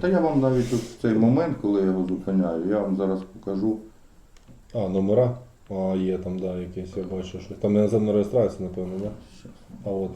Та я вам навіть тут в цей момент, коли я його зупиняю, я вам зараз покажу. А, номера? А, є там, да, якісь, я бачу, що. Там іноземна реєстрація, напевно, да? А от.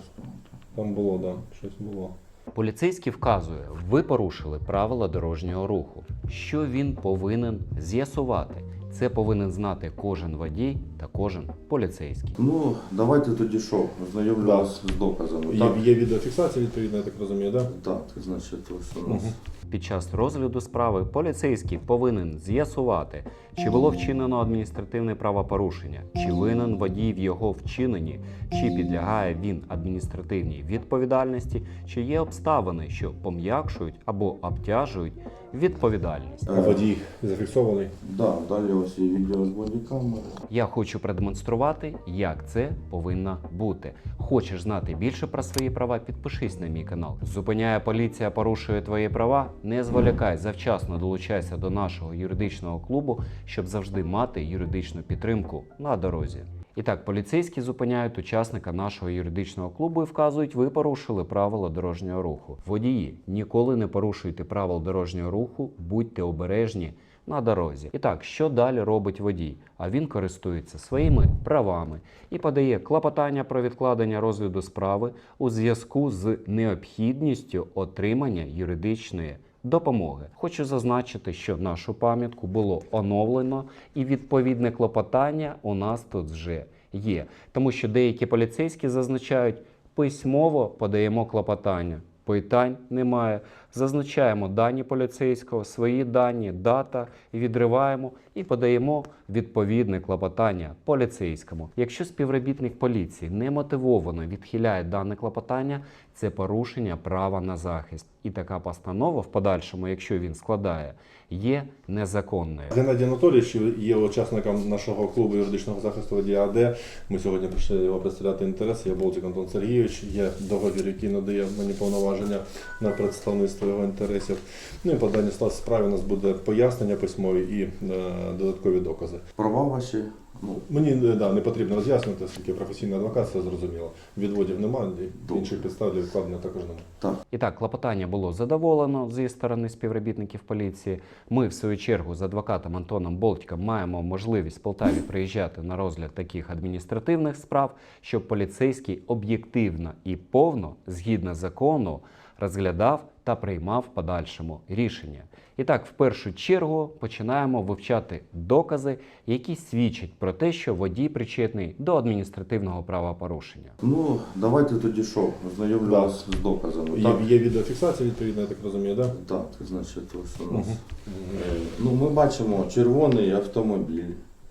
Там було, да, щось було. Поліцейський вказує, ви порушили правила дорожнього руху. Що він повинен з'ясувати? Це повинен знати кожен водій та кожен поліцейський. Ну, давайте тоді що, ознайомлю Да. вас з доказами. Є, Так, є відеофіксація, відповідно, я так розумію, так? Да? так значить, ось у нас. Мгм. Під час розгляду справи поліцейський повинен з'ясувати, чи було вчинено адміністративне правопорушення, чи винен водій в його вчиненні, чи підлягає він адміністративній відповідальності, чи є обставини, що пом'якшують або обтяжують відповідальність. Е, Водій зафіксований. Да, далі ось є відео з бодікамери. Я хочу продемонструвати, як це повинно бути. Хочеш знати більше про свої права? Підпишись на мій канал. Зупиняє поліція, порушує твої права. Не зволікай, завчасно долучайся до нашого юридичного клубу, щоб завжди мати юридичну підтримку на дорозі. І так, поліцейські зупиняють учасника нашого юридичного клубу і вказують, ви порушили правила дорожнього руху. Водії, ніколи не порушуйте правил дорожнього руху, будьте обережні на дорозі. І так, що далі робить водій? А він користується своїми правами і подає клопотання про відкладення розгляду справи у зв'язку з необхідністю отримання юридичної допомоги. Хочу зазначити, що нашу пам'ятку було оновлено, і відповідне клопотання у нас тут вже є. Тому що деякі поліцейські зазначають, письмово подаємо клопотання. Питань немає. Зазначаємо дані поліцейського, свої дані, дата, відриваємо і подаємо відповідне клопотання поліцейському. Якщо співробітник поліції немотивовано відхиляє дане клопотання, це порушення права на захист. І така постанова в подальшому, якщо він складає, є незаконною. Геннадій Анатолійович є учасником нашого клубу юридичного захисту водія. Ми сьогодні прийшли його представляти інтерес. Я Болтик Антон Сергійович. Є договір, який надає мені повноваження на представництво його інтересів. Ну і по даній справі у нас буде пояснення письмові і е, додаткові докази. Права ваші, ну, Мені е, да, не потрібно роз'яснювати, оскільки професійний адвокат, це зрозуміло. Відводів немає, інших підстав для відкладення також немає. так. І так, клопотання було задоволено зі сторони співробітників поліції. Ми, в свою чергу, з адвокатом Антоном Болтіком маємо можливість в Полтаві приїжджати на розгляд таких адміністративних справ, щоб поліцейський об'єктивно і повно, згідно закону, розглядав та приймав в подальшому рішення. І так, в першу чергу починаємо вивчати докази, які свідчать про те, що водій причетний до адміністративного правопорушення. Ну, давайте тоді що, ознайомлю Да. з доказами. Є, Так, є відеофіксація, відповідно, я так розумію, так? так, значить, ось у нас. Е, Ну, ми бачимо червоний автомобіль,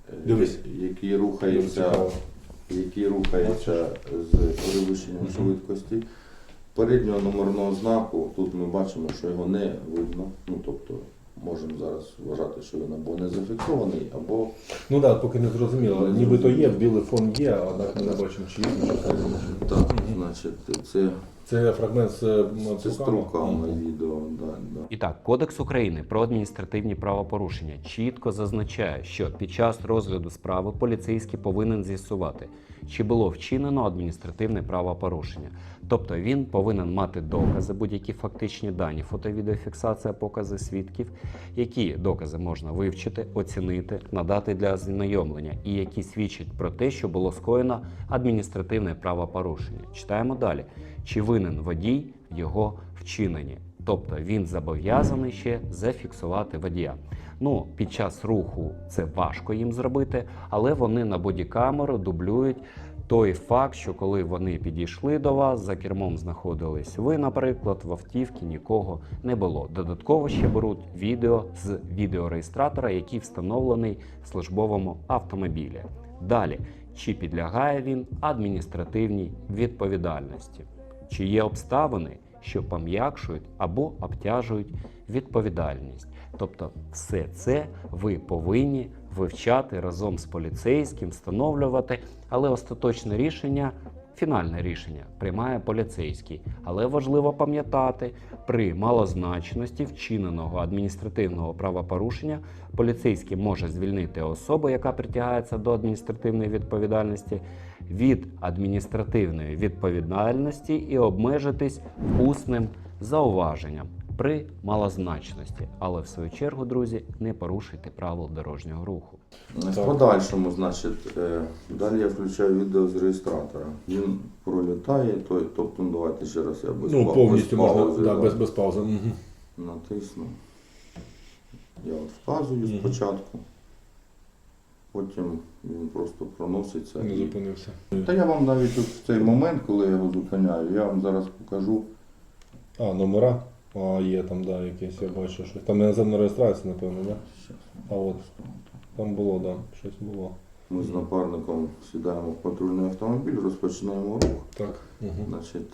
е, Дивись. який рухається, який рухається з перевищенням швидкості. Переднього номерного знаку тут ми бачимо, що його не видно. Ну тобто можемо зараз вважати, що він або не зафіксований, або Ну так, да, поки не зрозуміло. Нібито є, білий фон є, однак ми не бачимо, чи є, так, значить, це, Це фрагмент з е, це з труками відео. Да, да. І так, Кодекс України про адміністративні правопорушення чітко зазначає, що під час розгляду справи поліцейський повинен з'ясувати, чи було вчинено адміністративне правопорушення. Тобто він повинен мати докази, будь-які фактичні дані, фото-відеофіксація, покази свідків, які докази можна вивчити, оцінити, надати для ознайомлення, і які свідчать про те, що було скоєно адміністративне правопорушення. Читаємо далі. Чи винен водій в його вчиненні? Тобто він зобов'язаний ще зафіксувати водія. Ну, під час руху це важко їм зробити, але вони на бодікамеру дублюють той факт, що коли вони підійшли до вас, за кермом знаходились ви, наприклад, в автівці нікого не було. Додатково ще беруть відео з відеореєстратора, який встановлений в службовому автомобілі. Далі, чи підлягає він адміністративній відповідальності? Чи є обставини, що пом'якшують або обтяжують відповідальність. Тобто, все це ви повинні вивчати разом з поліцейським, встановлювати, але остаточне рішення. Фінальне рішення приймає поліцейський, але важливо пам'ятати, при малозначності вчиненого адміністративного правопорушення поліцейський може звільнити особу, яка притягається до адміністративної відповідальності, від адміністративної відповідальності і обмежитись усним зауваженням. При малозначності. Але в свою чергу, друзі, не порушуйте правил дорожнього руху. В подальшому, значить, е, далі я включаю відео з реєстратора. Він пролітає, той, тобто, ну, давайте ще раз я без, Ну, повністю без можна паузи, да, да, без, без паузи. Мгм. натисну. Я от вказую Мгм. спочатку, потім він просто проноситься. Не і- зупинився. Та я вам навіть от в цей момент, коли я його зупиняю, я вам зараз покажу. А, номера? А, є там, да, якесь, я бачу щось. Там іноземна реєстрація, напевно, да? А от там було, да, щось було. Ми з напарником сідаємо в патрульний автомобіль, розпочинаємо рух. Так. Угу. Значить,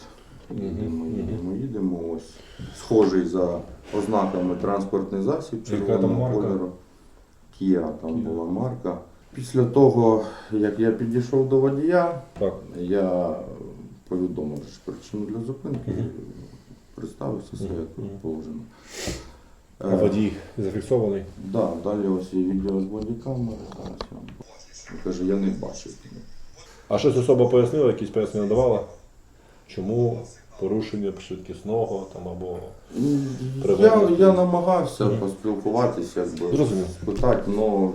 їдемо, їдемо, їдемо. Ось схожий за ознаками транспортний засіб Яка там червоного марка? кольору. Kia там Kia. була марка. Після того, як я підійшов до водія, Так. я повідомив ж причину для зупинки. Представився все, як положено. А водій зафіксований. Да, далі ось є відео з бодікамери. Каже, я не бачив. А щось особа пояснила, якісь пояснення давала? Чому порушення швидкісного там або. Я, я намагався Мгм. поспілкуватися, якби спитати, але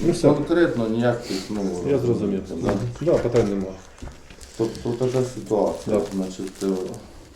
Ну конкретно ніяких ну я зрозумів. Да. Да, питань немає. Тобто така ситуація. Да. Значить, е,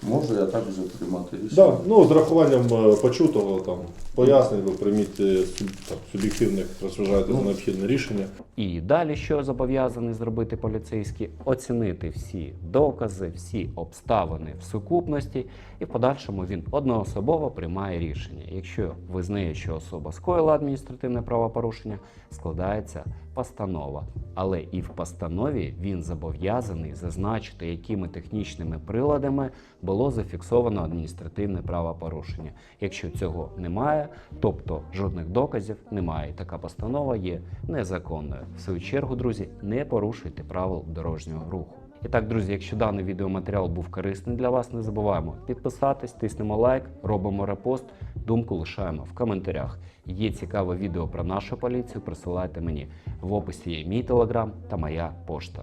можу я так вже приймати рішення. Да, ну, з рахуванням е, почутого, там, пояснень, ви прийміть е, суб- розважаєте за Ну. необхідне рішення. І далі, що зобов'язаний зробити поліцейський, оцінити всі докази, всі обставини в сукупності, і в подальшому він одноособово приймає рішення. Якщо визнає, що особа скоїла адміністративне правопорушення, складається постанова. Але і в постанові він зобов'язаний зазначити, якими технічними приладами було зафіксовано адміністративне правопорушення. Якщо цього немає, тобто жодних доказів немає, така постанова є незаконною. В свою чергу, друзі, не порушуйте правил дорожнього руху. І так, друзі, якщо даний відеоматеріал був корисний для вас, не забуваємо підписатись, тиснемо лайк, робимо репост, думку лишаємо в коментарях. Є цікаве відео про нашу поліцію, присилайте мені. В описі є мій телеграм та моя пошта.